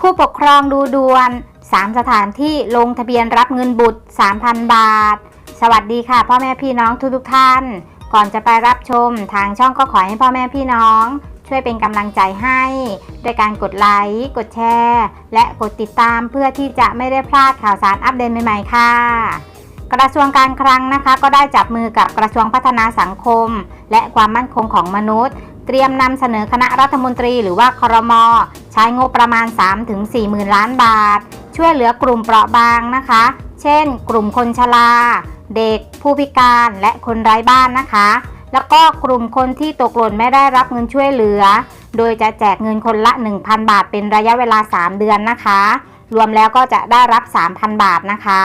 ผู้ปกครองดูด่วน 3 สถานที่ลงทะเบียนรับเงินบุตร 3,000 บาท สวัสดีค่ะ พ่อแม่พี่น้องทุกๆท่าน ก่อนจะไปรับชมทางช่องก็ขอให้พ่อแม่พี่น้อง ช่วยเป็นกำลังใจให้ด้วยการกดไลค์กดแชร์ และกดติดตามเพื่อที่จะไม่ได้พลาดข่าวสารอัปเดตใหม่ๆ ค่ะ กระทรวงการคลังนะคะ ก็ได้จับมือกับกระทรวงพัฒนาสังคม และความมั่นคงของมนุษย์ เตรียมนำเสนอคณะรัฐมนตรีหรือว่าครม ใช้งบประมาณ 3-4หมื่นล้านบาท ช่วยเหลือกลุ่มเปราะบางนะคะ เช่น กลุ่มคนชรา เด็ก ผู้พิการและคนไร้บ้านนะคะ แล้วก็กลุ่มคนที่ตกหล่นไม่ได้รับเงินช่วยเหลือ โดยจะแจกเงินคนละ 1,000 บาท เป็นระยะเวลา 3 เดือนนะคะ รวมแล้วก็จะได้รับ 3,000 บาทนะคะ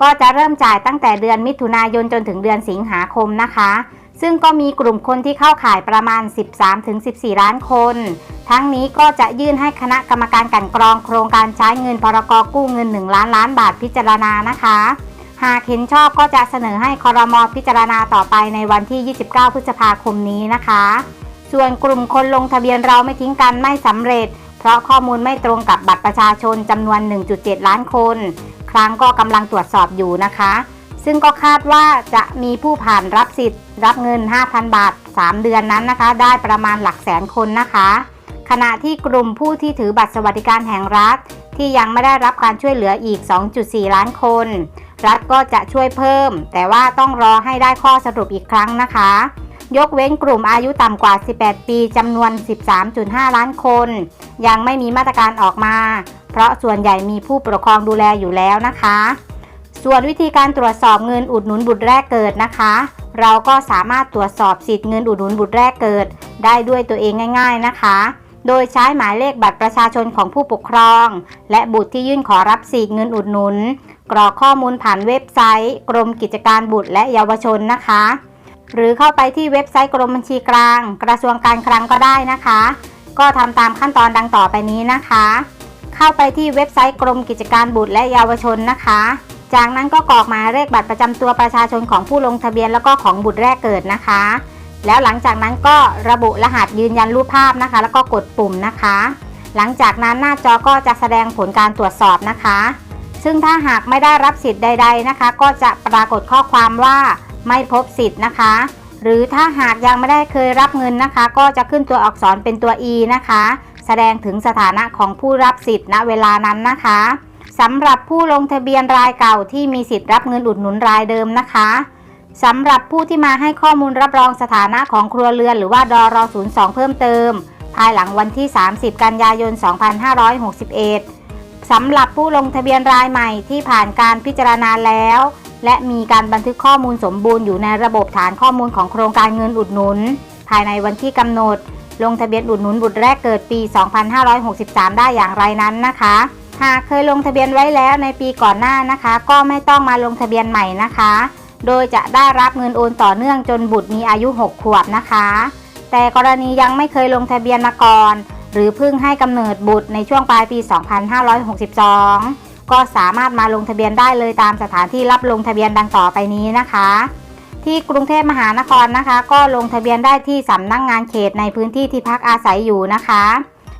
ก็จะเริ่มจ่ายตั้งแต่เดือนมิถุนายนจนถึงเดือนสิงหาคมนะคะ ซึ่งก็มีกลุ่มคนที่เข้าข่ายประมาณ 13-14 ล้านคน ทั้งนี้ก็จะยื่นให้คณะกรรมการกันกรองโครงการใช้เงินพรกกู้เงิน 1 ล้านล้านบาทพิจารณานะคะ หากเห็นชอบก็จะเสนอให้คอรมอพิจารณาต่อไปในวันที่ 29 พฤษภาคมนี้นะคะ ส่วนกลุ่มคนลงทะเบียนเราไม่ทิ้งกันไม่สำเร็จ เพราะข้อมูลไม่ตรงกับบัตรประชาชนจำนวน 1.7 ล้านคน ครั้งก็กำลังตรวจสอบอยู่นะคะ ซึ่งก็คาดว่าจะมีผู้ผ่านรับสิทธิ์ รับเงิน 5,000 บาท 3 เดือนนั้นนะคะ ได้ประมาณหลักแสนคนนะคะ ขณะที่กลุ่มผู้ที่ถือบัตรสวัสดิการแห่งรัฐ ที่ยังไม่ได้รับการช่วยเหลืออีก 2.4 ล้านคน รัฐก็จะช่วยเพิ่ม แต่ว่าต้องรอให้ได้ข้อสรุปอีกครั้งนะคะ ยกเว้นกลุ่มอายุต่ำกว่า 18 ปีจำนวน 13.5 ล้านคน ยังไม่มีมาตรการออกมา เพราะส่วนใหญ่มีผู้ปกครองดูแลอยู่แล้วนะคะ ส่วนวิธีการตรวจสอบเงินอุดหนุนบุตรแรกเกิดนะคะ เราก็สามารถตรวจสอบสิทธิ์เงินอุดหนุนบุตรแรกเกิด ได้ด้วยตัวเองง่าย ๆนะคะ โดยใช้หมายเลขบัตรประชาชนของผู้ปกครอง และบุตรที่ยื่นขอรับสิทธิ์เงินอุดหนุน กรอกข้อมูลผ่านเว็บไซต์ กรมกิจการบุตรและเยาวชนนะคะ หรือเข้าไปที่เว็บไซต์กรมบัญชีกลาง กระทรวงการคลังก็ได้นะคะ ก็ทำตามขั้นตอนดังต่อไปนี้นะคะ เข้าไปที่เว็บไซต์กรมกิจการบุตรและเยาวชนนะคะ จากนั้นก็กรอกหมายเลขบัตรประจำตัวประชาชนของผู้ลงทะเบียนแล้วก็ของบุตรแรกเกิดนะคะ แล้วหลังจากนั้นก็ระบุรหัสยืนยันรูปภาพนะคะ แล้วก็กดปุ่มนะคะ หลังจากนั้นหน้าจอก็จะแสดงผลการตรวจสอบนะคะ ซึ่งถ้าหากไม่ได้รับสิทธิ์ใด ๆนะคะ ก็จะปรากฏข้อความว่าไม่พบสิทธิ์นะคะ หรือถ้าหากยังไม่ได้เคยรับเงินนะคะ ก็จะขึ้นตัวอักษรเป็นตัว E นะคะ แสดงถึงสถานะของผู้รับสิทธิ์ณเวลานั้นนะคะ สำหรับผู้ลงทะเบียนรายเก่าที่มีสิทธิ์รับเงินอุดหนุนรายเดิมนะคะสำหรับผู้ที่มาให้ข้อมูลรับรองสถานะของครัวเรือนหรือว่าดร02 เพิ่มเติม ภายหลังวันที่ 30 กันยายน 2561 สำหรับผู้ลงทะเบียนรายใหม่ที่ผ่านการพิจารณาแล้ว และมีการบันทึกข้อมูลสมบูรณ์อยู่ในระบบฐานข้อมูลของโครงการเงินอุดหนุน ภายในวันที่กำหนด ลงทะเบียนอุดหนุนบุตรแรกเกิดปี 2563 ได้อย่างไรนั้นนะคะ หากเคยลงทะเบียนไว้แล้วในปีก่อนหน้านะคะ ก็ไม่ต้องมาลงทะเบียนใหม่นะคะ โดยจะได้รับเงินโอนต่อเนื่องจนบุตรมีอายุ 6 ขวบนะคะ แต่กรณียังไม่เคยลงทะเบียนมาก่อน หรือเพิ่งให้กำเนิดบุตรในช่วงปลายปี 2562 ก็สามารถมาลงทะเบียนได้เลยตามสถานที่รับลงทะเบียนดังต่อไปนี้นะคะ ที่กรุงเทพมหานครนะคะ ก็ลงทะเบียนได้ที่สำนักงงานเขตในพื้นที่ที่พักอาศัยอยู่นะคะ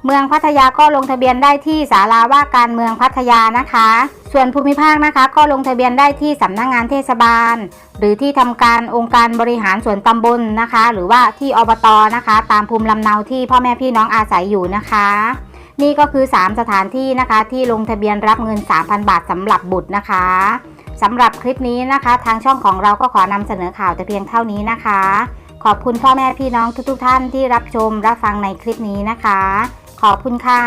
เมืองพัทยาก็ลงทะเบียนได้ที่ศาลาว่าการเมืองพัทยานะคะ ส่วนภูมิภาคนะคะ ก็ลงทะเบียนได้ที่สำนักงงานเทศบาล หรือที่ทำการองค์การบริหารส่วนตำบลนะคะ หรือว่าที่อบตนะคะ ตามภูมิลำเนาที่พ่อแม่พี่น้องอาศัยอยู่นะคะนี่ก็คือ 3 สถานที่นะคะ ที่ลงทะเบียนรับเงิน 3,000 บาทสำหรับบุตรนะคะสำหรับคลิปนี้นะคะ ทางช่องของเราก็ขอนำเสนอข่าวแต่เพียงเท่านี้นะคะ ขอบคุณพ่อแม่พี่น้องทุกๆท่านที่รับชมรับฟังในคลิปนี้นะคะ ขอบคุณค่ะ